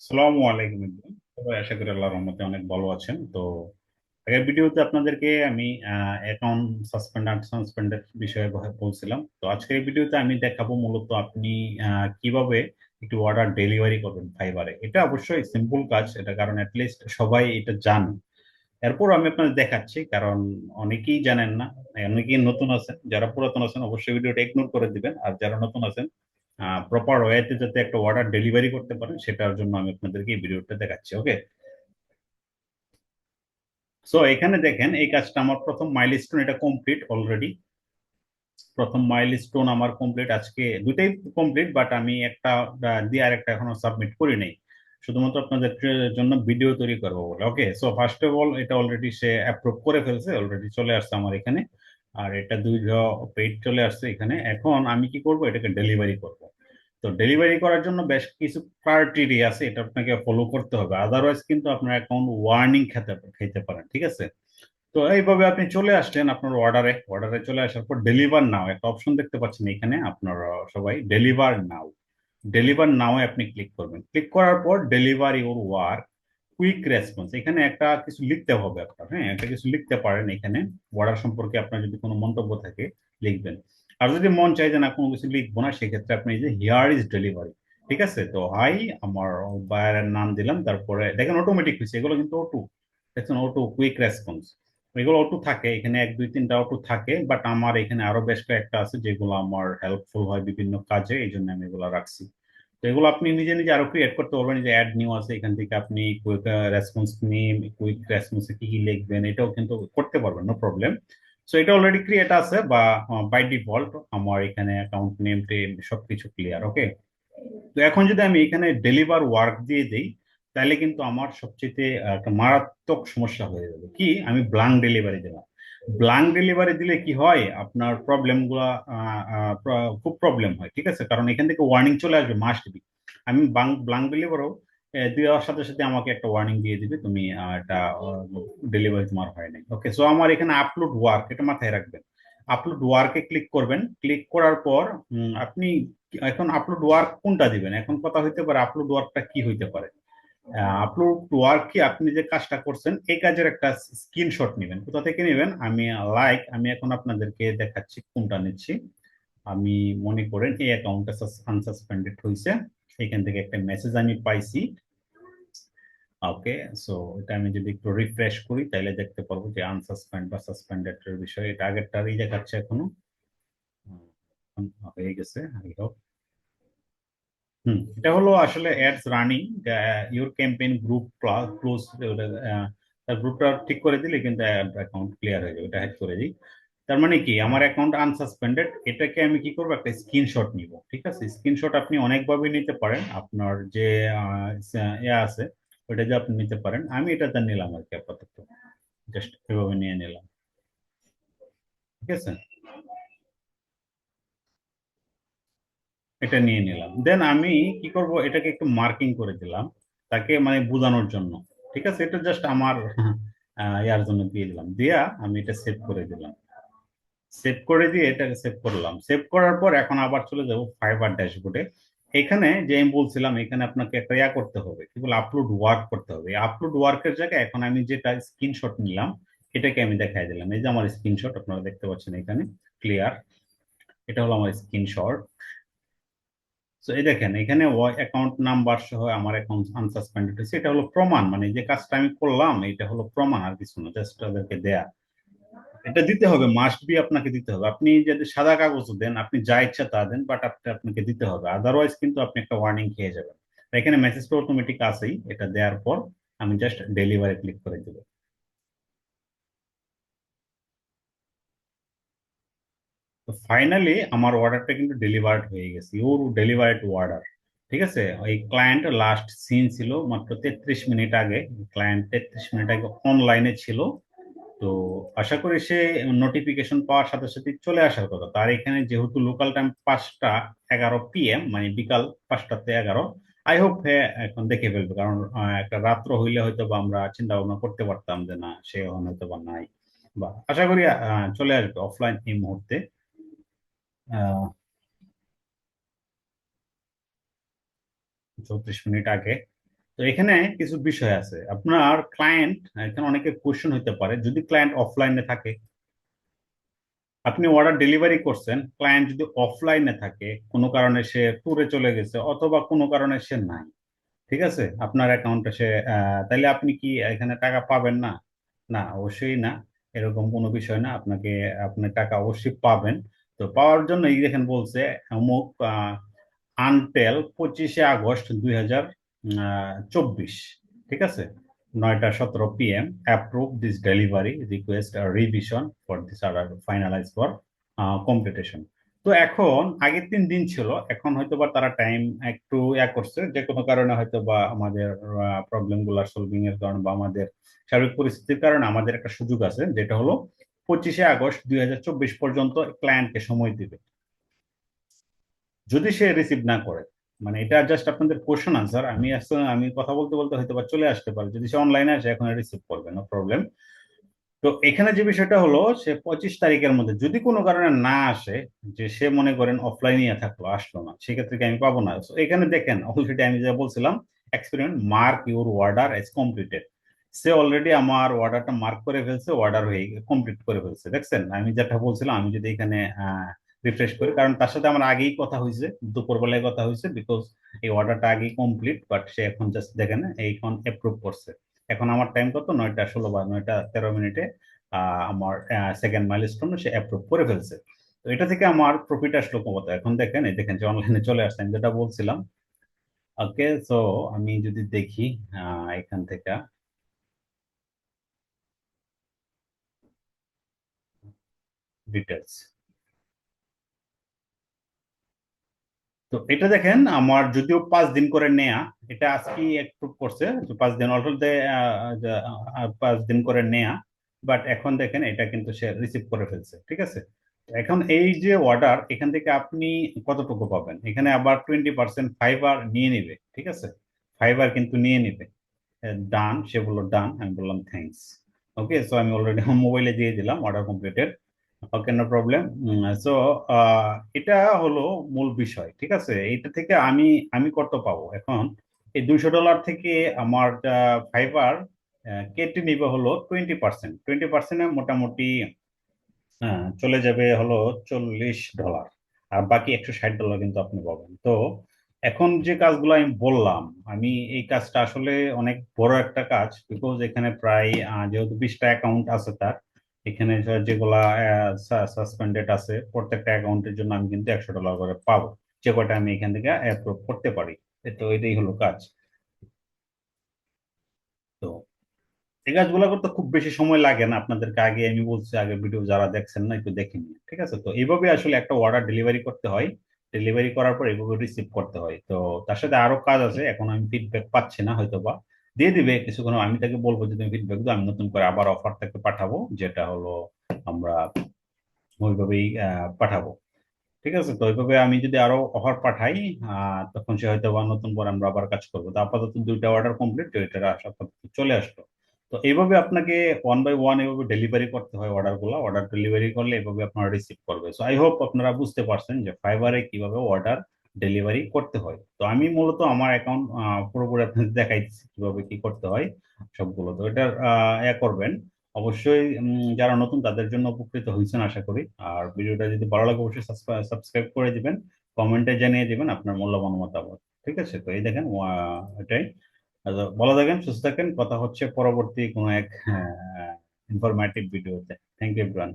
সালামু আলাইকুম সবাই আশা করি আল্লাহর রহমতে অনেক ভালো আছেন। তো আগের ভিডিওতে আপনাদেরকে আমি অ্যাকাউন্ট সাসপেন্ড আনসাসপেন্ডের বিষয়ে ব- বলছিলাম। তো আজকের এই ভিডিওতে আমি দেখাবো মূলত আপনি কীভাবে একটু অর্ডার ডেলিভারি করবেন ফাইবারে এটা অবশ্যই সিম্পল কাজ এটা কারণ অ্যাটলিস্ট সবাই এটা জানে। এরপর আমি আপনাদের দেখাচ্ছি, কারণ অনেকেই জানেন না, অনেকেই নতুন আছেন। যারা পুরাতন আছেন, অবশ্যই ভিডিওটা ইগনোর করে দিবেন। আর যারা নতুন আছেন প্রপার ওয়েতে যাতে একটা অর্ডার ডেলিভারি করতে পারেন, সেটার জন্য আমি আপনাদেরকে এই ভিডিওটা দেখাচ্ছি ওকে সো এখানে দেখেন, এই কাজটা আমার প্রথম মাইলস্টোন এটা কমপ্লিট অলরেডি প্রথম মাইলস্টোন আমার কমপ্লিট আজকে দুটাই কমপ্লিট বাট আমি একটা দিয়ে আর একটা এখনও সাবমিট করি নাই। শুধুমাত্র আপনাদের জন্য ভিডিও তৈরি করব বলে okay so first of all এটা অলরেডি সে অ্যাপ্রুভ করে ফেলছে অলরেডি চলে আসছে আমার এখানে। আর এটা দুই পেজ চলে আসছে এখানে। এখন আমি কি করব? এটাকে ডেলিভারি করব। তো ডেলিভারি করার জন্য বেশ কিছু ক্রাইটেরিয়া আছে, এটা আপনাকে ফলো করতে হবে। আদারওয়াইজ কিন্তু আপনার অ্যাকাউন্ট ওয়ার্নিং খেতে খেতে পারেন, ঠিক আছে? তো এইভাবে আপনি চলে আসলেন আপনার অর্ডারে অর্ডারে চলে আসার পর ডেলিভার নাও একটা অপশন দেখতে পাচ্ছেন এখানে আপনার সবাই ডেলিভার নাও ডেলিভার নাও আপনি ক্লিক করবেন। ক্লিক করার পর deliver your work quick response এখানে একটা কিছু লিখতে হবে আপনার হ্যাঁ? একটা কিছু লিখতে পারেন এখানে। অর্ডার সম্পর্কে আপনার যদি কোনো মন্তব্য থাকে, লিখবেন। আর যদি মন চাই যে না, কোনো কিছু লিখব না, সেক্ষেত্রে আপনি যে হিয়ার ইজ ডেলিভারি ঠিক আছে? তো হাই আমার বায়ারের নাম দিলাম, তারপরে দেখেন অটোমেটিক হয়েছে, এগুলো কিন্তু অটো দেখছেন? অটো কুইক রেসপন্স এগুলো অটো থাকে, এখানে এক, দুই, তিনটা অটো থাকে বাট আমার এখানে আরও বেশ কয়েকটা আছে যেগুলো আমার হেল্পফুল হয় বিভিন্ন কাজে, এই জন্য আমি এগুলো রাখছি। এগুলো আপনি নিজে নিজে আরও ক্রিয়েট করতে পারবেন যে অ্যাড নিউ আছে, এখান থেকে আপনি কুইক রেসপন্স নেম কুইক রেসপন্সে কি কি লিখবেন, এটাও কিন্তু করতে পারবেন নো প্রবলেম সো এটা অলরেডি ক্রিয়েট আছে বা বাই ডিফল্ট আমার এখানে অ্যাকাউন্ট নেম টেম সবকিছু ক্লিয়ার ওকে তো এখন যদি আমি এখানে ডেলিভার ওয়ার্ক দিয়ে দিই, তাহলে কিন্তু আমার সবচেয়ে একটা মারাত্মক সমস্যা হয়ে যাবে। কি? আমি ব্লাঙ্ক ডেলিভারি দিলাম ব্লাঙ্ক ডেলিভারি দিলে কি হয়? আপনার প্রবলেমগুলা খুব প্রবলেম হয়, ঠিক আছে? কারণ এখান থেকে ওয়ার্নিং চলে আসবে মাস্ট বি আমি ব্লাঙ্ক ডেলিভারও দেওয়ার সাথে সাথে আমাকে একটা ওয়ার্নিং দিয়ে দিবে, তুমি এটা ডেলিভারি তোমার হয় নাই। ওকে সো আমার এখানে আপলোড ওয়ার্ক এটা মাথায় রাখবেন। আপলোড ওয়ার্কে ক্লিক করবেন। ক্লিক করার পর আপনি এখন আপলোড ওয়ার্ক কোনটা দিবেন? এখন কথা হইতে পারে আপলোড ওয়ার্কটা কি হইতে পারে? আপলোড ওয়ার্ক কি? আপনি যে কাজটা করছেন, এই কাজের একটা স্ক্রিনশট নেবেন। কোথা থেকে নেবেন? আমি লাইক আমি এখন আপনাদেরকে দেখাচ্ছি কোনটা নিচ্ছি। আমি মনে করেন এই অ্যাকাউন্টটা আনসাসপেন্ডেড হয়েছে এখান থেকে একটা মেসেজ আমি পাইছি। ওকে সো এটা আমি যদি একটু রিফ্রেশ করি তাহলে দেখতে পারব যে আনসাসপেন্ড বা সাসপেন্ডেড এর বিষয়ে। এটা আগেরটারই দেখাচ্ছে এখনও। হয়ে গেছে, আই হোপ এটা হলো আসলে ads running your campaign group close তার গ্রুপটা ঠিক করে দিলে কিন্তু অ্যাকাউন্ট ক্লিয়ার হয়ে যাবে, এটা হ্যাক করে দিই। তার মানে কি, আমার অ্যাকাউন্ট আনসাসপেন্ডেড এটাকে আমি কি করব, একটা স্ক্রিনশট নিব, ঠিক আছে? স্ক্রিনশট আপনি অনেকভাবে নিতে পারেন, আপনার যে ইয়ে আছে ওটা যে আপনি নিতে পারেন, আমি এটাতে নিলাম আর কি আপাতত জাস্ট এভাবে নিয়ে নিলাম। ঠিক আছে? এটা নিয়ে নিলাম। দেন আমি কি করব? এটাকে একটু মার্কিং করে দিলাম, তাকে মানে বোঝানোর জন্য। ঠিক আছে? এটা জাস্ট আমার ইয়ার জন্য দিয়ে দিলাম। দিয়া আমি এটা সেভ করে দিলাম। সেভ করে দিয়ে এটাকে সেভ করলাম। সেভ করার পর এখন আবার চলে যাব ফাইবার ড্যাশবোর্ডে এখানে যে আমি বলছিলাম, এখানে আপনাকে একটা ইয়া করতে হবে। কি বলে? আপলোড ওয়ার্ক করতে হবে। আপলোড ওয়ার্কের জায়গায় এখন আমি যেটা স্ক্রিনশট নিলাম, এটাকে আমি দেখাই দিলাম। এই যে আমার স্ক্রিনশট আপনারা দেখতে পাচ্ছেন এখানে ক্লিয়ার এটা হলো আমার স্ক্রিনশট তো এই দেখেন, এখানে অ্যাকাউন্ট নাম্বার সহ আমার অ্যাকাউন্ট আনসাসপেন্ডেড হয়েছে। এটা হলো প্রমাণ মানে যে কাজটা আমি করলাম এটা হলো প্রমাণ আর কিছু না জাস্ট ওদেরকে দেয়া। এটা দিতে হবে মাস্ট বি আপনাকে দিতে হবে। আপনি যদি সাদা কাগজ দেন, আপনি যা ইচ্ছা তা দেন বাট আপনাকে দিতে হবে। আদারওয়াইজ কিন্তু আপনি একটা ওয়ার্নিং খেয়ে যাবেন। এখানে মেসেজটা অটোমেটিক আসেই এটা দেওয়ার পর আমি জাস্ট ডেলিভারি ক্লিক করে দেবো। তো ফাইনালি আমার অর্ডারটা কিন্তু ডেলিভার্ড হয়ে গেছে। ইউর ডেলিভার্ড অর্ডার ঠিক আছে? ওই ক্লায়েন্ট লাস্ট সিন ছিল মাত্র তেত্রিশ মিনিট আগে। ক্লায়েন্ট তেত্রিশ মিনিট আগে অনলাইনে ছিল। তো আশা করি সে নোটিফিকেশন পাওয়ার সাথে সাথে চলে আসার কথা। তার এখানে যেহেতু লোকাল টাইম পাঁচটা এগারো পিএম মানে বিকাল পাঁচটাতে এগারো আই হোপ এখন দেখে ফেলবে। কারণ একটা রাত্র হইলে হয়তো বা আমরা চিন্তা ভাবনা করতে পারতাম যে না, সে হয়তো বা নাই। বা আশা করি চলে আসবে অফলাইন এই মুহূর্তে। চৌত্রিশ মিনিট আগে। তো এখানে কিছু বিষয় আছে। আপনার ক্লায়েন্ট এখানে অনেকে কোশ্চেন হতে পারে, যদি ক্লায়েন্ট অফলাইনে থাকে, আপনি অর্ডার ডেলিভারি করছেন ক্লায়েন্ট যদি অফলাইনে থাকে, কোনো কারণে সে ট্যুরে চলে গেছে অথবা কোনো কারণে সে নাই, ঠিক আছে? আপনার অ্যাকাউন্টে সে তাইলে আপনি কি এখানে টাকা পাবেন না? না, অবশ্যই না। এরকম কোনো বিষয় না। আপনাকে, আপনি টাকা অবশ্যই পাবেন। তো পাওয়ার জন্য এই দেখেন বলছে, অমুক আনটেল পঁচিশে আগস্ট দুই হাজার চব্বিশ, ঠিক আছে? নয়টা সতেরো PM approve this delivery request revision for this order finalize for competition তো এখন, আগের তিন দিন ছিল, এখন হয়তো বা তারা টাইম একটু ইয়া করছে, যে কোনো কারণে হয়তো বা আমাদের প্রবলেমগুলো সলভিং এর কারণে বা আমাদের সার্বিক পরিস্থিতির কারণে আমাদের একটা সুযোগ আছে, যেটা হলো পঁচিশে আগস্ট দুই হাজার চব্বিশ পর্যন্ত ক্লায়েন্টকে সময় দিবে। যদি সে রিসিভ না করে মানে এটা জাস্ট আপনাদের কোশ্চেন আনসার আমি আমি কথা বলতে বলতে হয়তো বা চলে আসতে পারে। যদি সে অনলাইনে আসে, এখন রিসিভ করবে নো প্রবলেম তো এখানে যে বিষয়টা হলো, সে পঁচিশ তারিখের মধ্যে যদি কোনো কারণে না আসে, যে সে মনে করেন অফলাইনে থাকল, আসলো না, সেক্ষেত্রে কি আমি পাবো না? এখানে দেখেন অলরেডি আমি যা বলছিলাম experiment mark your order as completed say already আমার অর্ডারটা মার্ক করে ফেলছে অর্ডার হয়ে কমপ্লিট করে ফেলছে, দেখছেন? আমি যেটা বলছিলাম, আমি যদি এখানে রিফ্রেশ করি, কারণ তার সাথে আমার আগেই কথা হয়েছে, দুপুরবেলায় কথা হয়েছে বিকজ এই অর্ডারটা আগেই কমপ্লিট বাট সে এখন জাস্ট দেখেন এইখন অ্যাপ্রুভ করছে। এখন আমার টাইম কত? নয়টা ষোলো বা নয়টা তেরো মিনিটে আমার সেকেন্ড মাইলস্টোন সে অ্যাপ্রুভ করে ফেলছে। তো এটা থেকে আমার প্রফিট আসলো কত এখন দেখেন, এই দেখেন যে অনলাইনে চলে আসছে, আমি যেটা বলছিলাম ওকে সো আমি যদি দেখি এখান থেকে ডিটেলস তো এটা দেখেন, আমার যদিও পাঁচ দিন করে নেয়া, এটা আজকে একটু করছে পাঁচ দিন অলরেডি পাঁচ দিন করে নেয়া বাট এখন দেখেন এটা কিন্তু সে রিসিভ করে ফেলছে, ঠিক আছে? এখন এই যে অর্ডার এখান থেকে আপনি কতটুকু পাবেন? এখানে আবার টোয়েন্টি পার্সেন্ট ফাইবার নিয়ে নিবে, ঠিক আছে? ফাইবার কিন্তু নিয়ে নিবে। ডান সে বলল ডান আমি বললাম থ্যাংকস ওকে সো আমি অলরেডি মোবাইলে দিয়ে দিলাম order completed okay no problem so এটা হলো মূল বিষয়, ঠিক আছে? এটা থেকে আমি আমি কত পাবো? এখন এই দুইশো ডলার থেকে আমার ফাইবার কেটে নিবে হলো টোয়েন্টি পার্সেন্ট টোয়েন্টি পার্সেন্টে মোটামুটি চলে যাবে হলো চল্লিশ ডলার আর বাকি একশো ষাট ডলার কিন্তু আপনি পাবেন। তো এখন যে কাজগুলো আমি বললাম, আমি এই কাজটা আসলে অনেক বড় একটা কাজ বিকজ এখানে প্রায় যেহেতু বিশটা অ্যাকাউন্ট আছে তার এখানে যেগুলা সাসপেন্ডেড আছে, প্রত্যেকটা অ্যাকাউন্টের জন্য আমি কিন্তু একশো ডলার করে পাবো। যে কটা আমি এখান থেকে অ্যাপ্রুভ করতে পারি। তো এটাই হলো কাজ। তো এই কাজগুলো করতে খুব বেশি সময় লাগে না। আপনাদেরকে আগে আমি বলছি, আগে ভিডিও যারা দেখছেন না, একটু দেখে নিন, ঠিক আছে? তো এইভাবে আসলে একটা অর্ডার ডেলিভারি করতে হয়। ডেলিভারি করার পর এইভাবে রিসিভ করতে হয়। তো তার সাথে আরও কাজ আছে। এখন আমি ফিডব্যাক পাচ্ছি না হয়তো বা দিয়ে দিবে, কিছুক্ষণ আমি তাকে বলব যে, তুমি ফিডব্যাক দাও, আমি নতুন করে আবার অফার তাকে পাঠাবো, যেটা হলো আমরা ওইভাবেই পাঠাবো। ঠিক আছে? তো ওইভাবে আমি যদি আরও অফার পাঠাই তখন সে হয়তো বা নতুন করে আমরা আবার কাজ করব। তো আপাতত দুইটা অর্ডার কমপ্লিট এটা আপাতত চলে আসলো। তো এইভাবে আপনাকে ওয়ান বাই ওয়ান এভাবে ডেলিভারি করতে হয় অর্ডারগুলো। অর্ডার ডেলিভারি করলে এভাবে আপনারা রিসিভ করবে। সো আই হোপ আপনারা বুঝতে পারছেন যে ফাইবারে কীভাবে অর্ডার ডেলিভারি করতে হয়। তো আমি মূলত আমার অ্যাকাউন্ট পুরোপুরি আপনাদের দেখাই দিচ্ছি কীভাবে কি করতে হয়, সবগুলো। তো এটা এ করবেন। অবশ্যই যারা নতুন তাদের জন্য উপকৃত হয়েছেন আশা করি। আর ভিডিওটা যদি ভালো লাগে, অবশ্যই সাবস্ক্রাইব করে দিবেন। কমেন্টে জানিয়ে দিবেন আপনার মূল্যবান মতামত। ঠিক আছে? তো এই দেখেন এটাই। ভালো থাকেন, সুস্থ থাকেন। কথা হচ্ছে পরবর্তী কোনো এক ইনফরমেটিভ ভিডিওতে থ্যাংক ইউ এভরিওয়ান